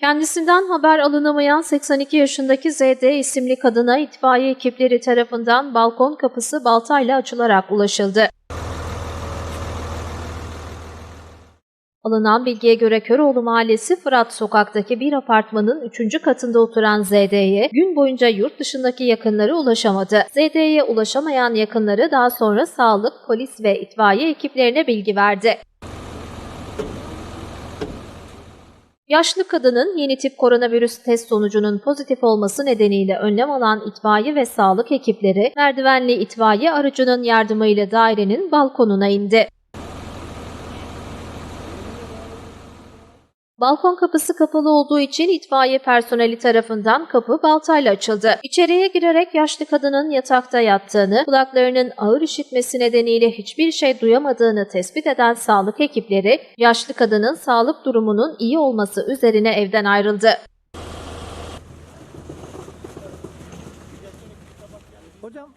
Kendisinden haber alınamayan 82 yaşındaki ZD isimli kadına itfaiye ekipleri tarafından balkon kapısı baltayla açılarak ulaşıldı. Alınan bilgiye göre Köroğlu Mahallesi Fırat Sokak'taki bir apartmanın 3. katında oturan ZD'ye gün boyunca yurt dışındaki yakınları ulaşamadı. ZD'ye ulaşamayan yakınları daha sonra sağlık, polis ve itfaiye ekiplerine bilgi verdi. Yaşlı kadının yeni tip koronavirüs test sonucunun pozitif olması nedeniyle önlem alan itfaiye ve sağlık ekipleri merdivenli itfaiye aracının yardımıyla dairenin balkonuna indi. Balkon kapısı kapalı olduğu için itfaiye personeli tarafından kapı baltayla açıldı. İçeriye girerek yaşlı kadının yatakta yattığını, kulaklarının ağır işitmesi nedeniyle hiçbir şey duyamadığını tespit eden sağlık ekipleri, yaşlı kadının sağlık durumunun iyi olması üzerine evden ayrıldı. Hocam